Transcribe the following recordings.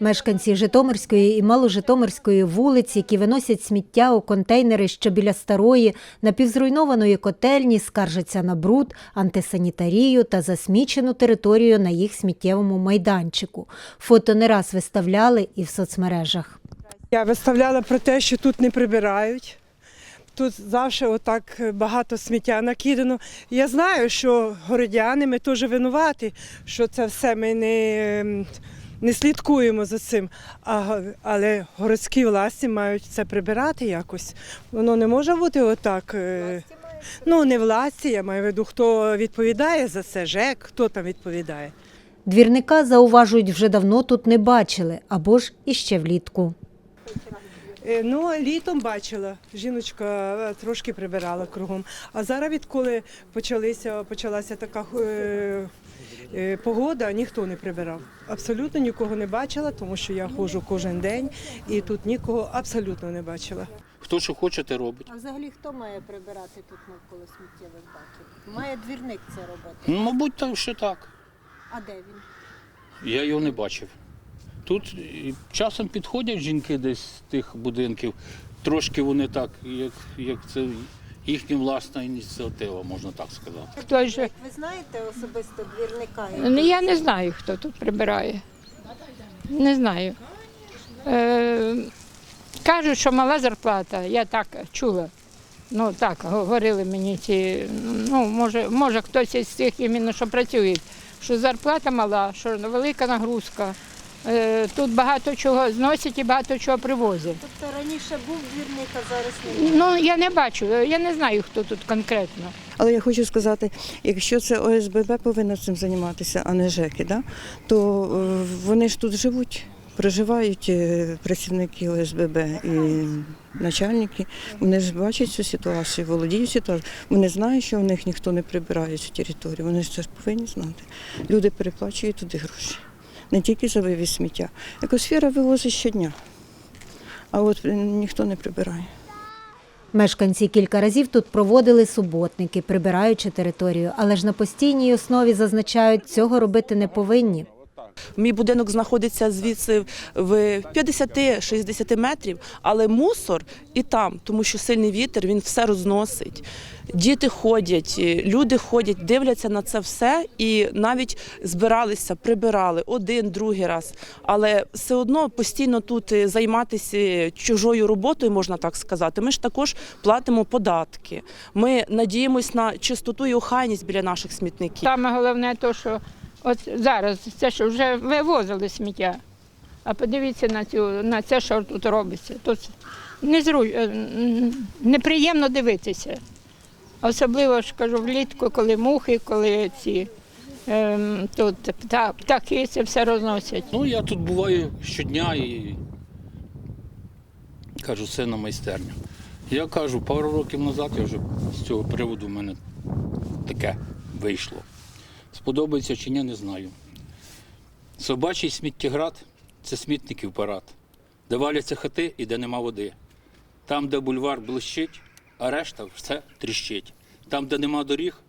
Мешканці Житомирської і Маложитомирської вулиць, які виносять сміття у контейнери, що біля старої, напівзруйнованої котельні, скаржаться на бруд, антисанітарію та засмічену територію на їх сміттєвому майданчику. Фото не раз виставляли і в соцмережах. Я виставляла про те, що тут не прибирають. Тут завжди отак багато сміття накидано. Я знаю, що городяни ми теж винуваті, що це все ми не, ем, не слідкуємо за цим. А, але городські власті мають це прибирати якось. Воно не може бути отак. е, Ну, не власті, я маю в виду, хто відповідає за це, ЖЕК, хто там відповідає. Двірника, зауважують, вже давно тут не бачили, або ж іще влітку. Е, Ну, літом бачила, жіночка е, трошки прибирала кругом. А зараз, відколи почалися, почалася така е, е, погода, ніхто не прибирав. Абсолютно нікого не бачила, тому що я ходжу кожен день і тут нікого абсолютно не бачила. Хто що хоче, те робить. А взагалі хто має прибирати тут навколо сміттєвих баків? Має двірник це робити. Ну, мабуть, так, що так. А де він? Я його не бачив. Тут часом підходять жінки десь з тих будинків, трошки вони так, як, як це їхня власна ініціатива, можна так сказати. Хто ж Ви знаєте особисто двірника? Ну, я не знаю, хто тут прибирає. Не знаю. Е, кажуть, що мала зарплата, я так чула. Ну так, говорили мені ці, ну, може, може хтось із тих іменно, що працюють, що зарплата мала, що велика нагрузка. Е, тут багато чого зносять і багато чого привозять. Тобто раніше був двірник, а зараз немає. Ну, я не бачу, я не знаю, хто тут конкретно. Але я хочу сказати, якщо це ОСББ повинно цим займатися, а не ЖЕКи, да? то е, вони ж тут живуть, проживають е, працівники ОСББ і начальники. Вони ж бачать цю ситуацію, володіють ситуацією. Вони знають, що в них ніхто не прибирає цю територію. Вони ж це ж повинні знати. Люди переплачують туди гроші. Не тільки за вивіз сміття. Екосфера вивозить щодня, а от ніхто не прибирає. Мешканці кілька разів тут проводили суботники, прибираючи територію, але ж на постійній основі зазначають, цього робити не повинні. Мій будинок знаходиться звідси в 50-60 метрів, але мусор і там, тому що сильний вітер, він все розносить. Діти ходять, е, люди ходять, дивляться на це все і навіть збиралися, прибирали один, другий раз. Але все одно постійно тут е, займатися чужою роботою, можна так сказати. Ми ж також платимо податки. Ми надіємось на чистоту і охайність біля наших смітників. Саме головне те, що от зараз це що вже вивозили сміття. А подивіться на цю на це, що тут робиться. Тут незру... е, неприємно дивитися. Особливо ж кажу влітку, коли мухи, коли ці ем, тут пта- птахи це все розносять. Ну, я тут буваю щодня і кажу, це на майстерню. Я кажу, пару років назад я вже з цього приводу в мене таке вийшло. Сподобається чи ні, не знаю. Собачий сміттєград це смітників парад, де валяться хати і де нема води. Там, де бульвар блищить, а решта все тріщить. Там, де нема доріг,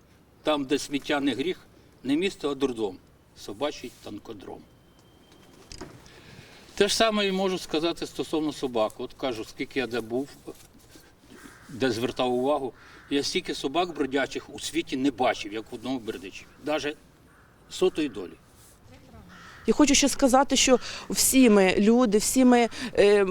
там, де сміття не гріх, не місто, а дурдом. Собачий танкодром. Те ж саме і можу сказати стосовно собак. От кажу, скільки я де був, де звертав увагу, я стільки собак бродячих у світі не бачив, як в одному бердичі. Навіть сотої долі. Я хочу ще сказати, що всі ми люди, всі ми е,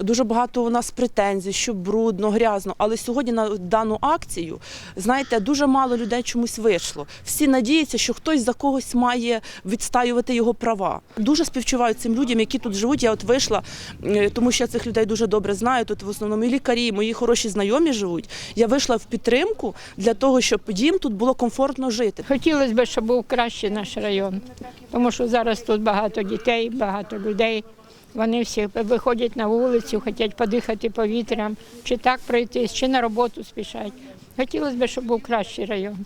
дуже багато у нас претензій, що брудно, грязно. Але сьогодні на дану акцію, знаєте, дуже мало людей чомусь вийшло. Всі надіються, що хтось за когось має відстаювати його права. Дуже співчуваю цим людям, які тут живуть. Я от вийшла, е, тому що я цих людей дуже добре знаю. Тут в основному і лікарі, і мої хороші знайомі живуть. Я вийшла в підтримку для того, щоб їм тут було комфортно жити. Хотілося б, щоб був кращий наш район, тому що зараз тут багато дітей, багато людей. Вони всі виходять на вулицю, хочуть подихати повітрям, чи так пройтись, чи на роботу спішать. Хотілося б, щоб був кращий район.